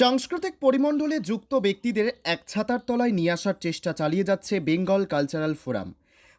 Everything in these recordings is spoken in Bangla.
সাংস্কৃতিক পরিমণ্ডলে যুক্ত ব্যক্তিদের এক ছাতার তলায় নিয়ে আসার চেষ্টা চালিয়ে যাচ্ছে বেঙ্গল কালচারাল ফোরাম।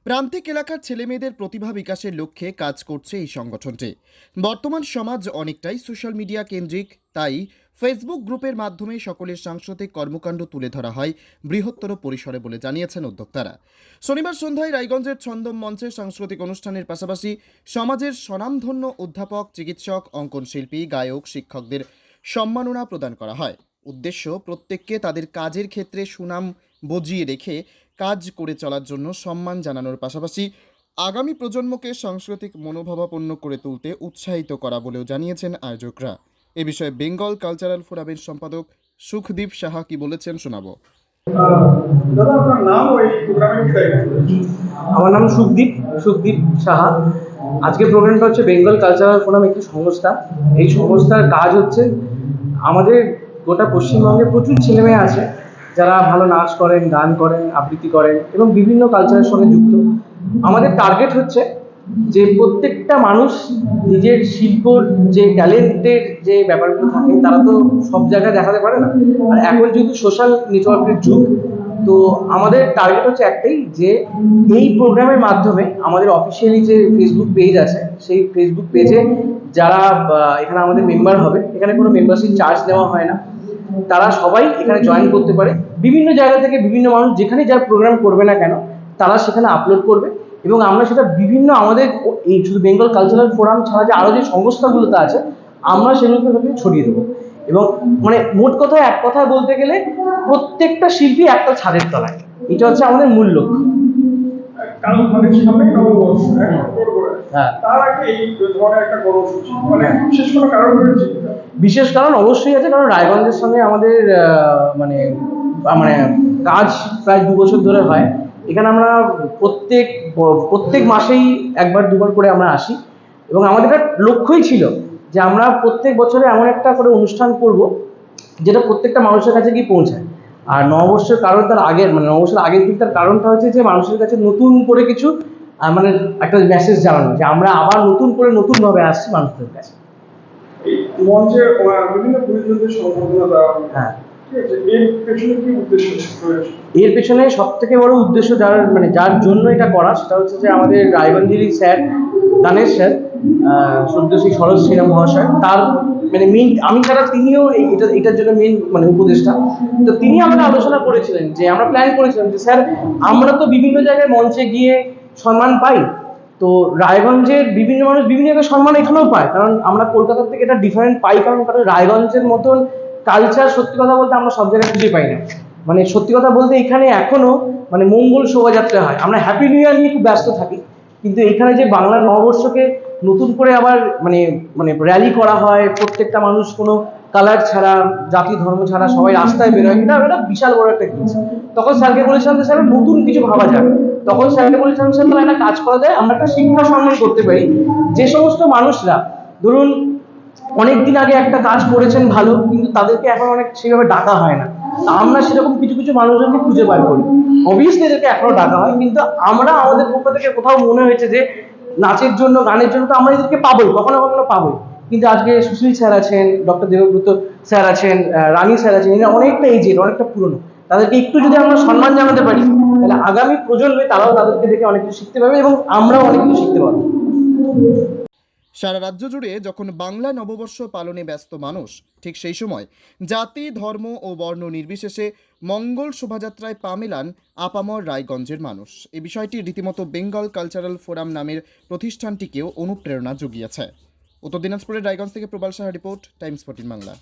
প্রান্তিক এলাকার ছেলেমেয়েদের প্রতিভা বিকাশের লক্ষ্যে কাজ করছে এই সংগঠনটি। বর্তমান সমাজ অনেকটাই সোশ্যাল মিডিয়া কেন্দ্রিক, তাই ফেসবুক গ্রুপের মাধ্যমে সকলের সাংস্কৃতিক কর্মকাণ্ড তুলে ধরা হয় বৃহত্তর পরিসরে বলে জানিয়েছেন উদ্যোক্তারা। শনিবার সন্ধ্যায় রায়গঞ্জের ছন্দম মঞ্চে সাংস্কৃতিক অনুষ্ঠানের পাশাপাশি সমাজের স্বনামধন্য অধ্যাপক, চিকিৎসক, অঙ্কন শিল্পী, গায়ক, শিক্ষকদের সম্মাননা প্রদান করা হয়। উদ্দেশ্য প্রত্যেককে তাদের কাজের ক্ষেত্রে সুনাম বজিয়ে রেখে কাজ করে চলার জন্য সম্মান জানানোর পাশাপাশি আগামী প্রজন্মকে সাংস্কৃতিক মনোভাবাপন্ন করে তুলতে উৎসাহিত করা বলেও জানিয়েছেন আয়োজকরা। এ বিষয়ে বেঙ্গল কালচারাল ফোরামের সম্পাদক সুখদীপ সাহা কি বলেছেন শোনাবো। দাদা আপনার নাম ওই প্রোগ্রামের কি দায়িত্ব আমার নাম সুখদীপ সুখদীপ সাহা। আজকের প্রোগ্রামটা হচ্ছে বেঙ্গল কালচারাল ফোরাম একটি সংস্থা। এই সংস্থার কাজ হচ্ছে আমাদের গোটা পশ্চিমবঙ্গে প্রচুর ছেলেমেয়ে আছে যারা ভালো নাচ করেন, গান করেন, আবৃত্তি করেন এবং বিভিন্ন কালচারের সঙ্গে যুক্ত। আমাদের টার্গেট হচ্ছে যে প্রত্যেকটা মানুষ নিজের শিল্পর যে ট্যালেন্টের যে ব্যাপারগুলো থাকে, তারা তো সব জায়গায় দেখাতে পারে না। আর এখন যেহেতু সোশ্যাল নেটওয়ার্কের যুগ তো আমাদের টার্গেট হচ্ছে একটাই যে এই প্রোগ্রামের মাধ্যমে আমাদের অফিসিয়ালি যে ফেসবুক পেজ আছে, সেই ফেসবুক পেজে যারা এখানে আমাদের মেম্বার হবে, এখানে কোনো মেম্বারশিপ চার্জ নেওয়া হয় না, তারা সবাই এখানে জয়েন করতে পারে। বিভিন্ন জায়গা থেকে বিভিন্ন মানুষ যেখানে যার প্রোগ্রাম করবে না কেন, তারা সেখানে আপলোড করবে এবং আমরা সেটা বিভিন্ন আমাদের এই শুধু বেঙ্গল কালচারাল ফোরাম ছাড়া যে আরও যে সংস্থাগুলোতে আছে, আমরা সেগুলোকে ছড়িয়ে দেবো। এবং মানে মোট কথা এক কথায় বলতে গেলে প্রত্যেকটা শিল্পী একটা ছাদের তলায়। এটা হচ্ছে আমাদের মূল লক্ষ্য। বিশেষ কারণ অবশ্যই আছে কারণ রায়গঞ্জের সঙ্গে আমাদের মানে মানে কাজ প্রায় দু বছর ধরে হয়। এখানে আমরা প্রত্যেক প্রত্যেক মাসেই একবার দুবার করে আমরা আসি। এবং আমাদের একটা লক্ষ্যই ছিল যে আমরা প্রত্যেক বছরে এমন একটা করে অনুষ্ঠান করব যেটা প্রত্যেকটা মানুষের কাছে গিয়ে পৌঁছায়। আর নববর্ষের কারণ তার আগের মানে নববর্ষের আগের দিকটার কারণটা হচ্ছে যে মানুষের কাছে নতুন করে কিছু মানে একটা মেসেজ জানানো যে আমরা আবার নতুন করে নতুনভাবে আসছি মানুষদের কাছে। মঞ্চে বিভিন্ন গুরুজনদের সম্বর্ধনা দেওয়া হ্যাঁ এর পেছনে সব থেকে বড় উদ্দেশ্য যার মানে যার জন্য এটা করা সেটা হচ্ছে যে আমাদের রায়গঞ্জেরই স্যার দানেশ স্যার সদ্যশ্রী শরৎ সিনহা মহাশয়। তার মানে মেন আমি ছাড়া তিনিও এটা এটার জন্য মেন মানে উপদেষ্টা। তো তিনি আমাদের আলোচনা করেছিলেন যে, আমরা প্ল্যান করেছিলাম যে, স্যার, আমরা তো বিভিন্ন জায়গায় মঞ্চে গিয়ে সম্মান পাই। তো রায়গঞ্জের বিভিন্ন মানুষ বিভিন্ন জায়গায় সম্মান এখানেও পায়। কারণ আমরা কলকাতা থেকে এটা ডিফারেন্ট পাই, কারণ কারণ রায়গঞ্জের মতন কালচার সত্যি কথা বলতে আমরা সব জায়গায় খুঁজে পাই না। মানে সত্যি কথা বলতে এখানে এখনও মানে মঙ্গল শোভাযাত্রা হয়। আমরা হ্যাপি নিউ ইয়ার নিয়ে খুব ব্যস্ত থাকি। কিন্তু এখানে যে বাংলার নববর্ষকে নতুন করে আবার মানে মানে র্যালি করা হয়, প্রত্যেকটা মানুষ কোনো কালার ছাড়া, জাতি, ধর্ম ছাড়া সবাই রাস্তায় বেরোয়। এটা একটা বিশাল বড় একটা জিনিস তখন স্যারকে বলেছিলাম যে, স্যার, নতুন কিছু ভাবা যাক। তখন স্যারকে বলেছিলাম, স্যার, তাহলে একটা কাজ করা যায়, আমরা একটা শিক্ষা সম্মান করতে পারি। যে সমস্ত মানুষরা, ধরুন, অনেকদিন আগে একটা কাজ করেছেন ভালো, কিন্তু তাদেরকে এখন অনেক সেভাবে ডাকা হয় না। আমরা সেরকম কিছু কিছু মানুষজনকে খুঁজে বার করি। অবভিয়াসলি এদেরকে এখনও ডাকা হয়, কিন্তু আমরা আমাদের পক্ষ থেকে কোথাও মনে হয়েছে যে নাচের জন্য, গানের জন্য তো আমরা এদেরকে পাবোই, কখনো কখনো পাবোই। কিন্তু আজকে সুশীল স্যার আছেন, ডক্টর দেবব্রত স্যার আছেন রানী স্যার আছেন, এরা অনেকটা এজের অনেকটা পুরনো। তাদেরকে একটু যদি আমরা সম্মান জানাতে পারি, তাহলে আগামী প্রজন্মে তারাও তাদেরকে দেখে অনেক কিছু শিখতে পারবে এবং আমরাও অনেক কিছু শিখতে পারব। সারা রাজ্য জুড়ে যখন বাংলা নববর্ষ পালনে ব্যস্ত মানুষ, ঠিক সেই সময় জাতি, ধর্ম ও বর্ণ নির্বিশেষে মঙ্গল শোভাযাত্রায় পা মেলান আপামর রায়গঞ্জের মানুষ। এ বিষয়টি রীতিমতো বেঙ্গল কালচারাল ফোরাম নামের প্রতিষ্ঠানটিকেও অনুপ্রেরণা জুগিয়েছে। উত্তর দিনাজপুরের রায়গঞ্জ থেকে Prabal Saha report, Times fourteen Bangla.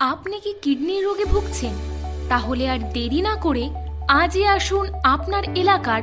আপনি কি কিডনির রোগে ভুগছেন? তাহলে আর দেরি না করে আজই আসুন আপনার এলাকার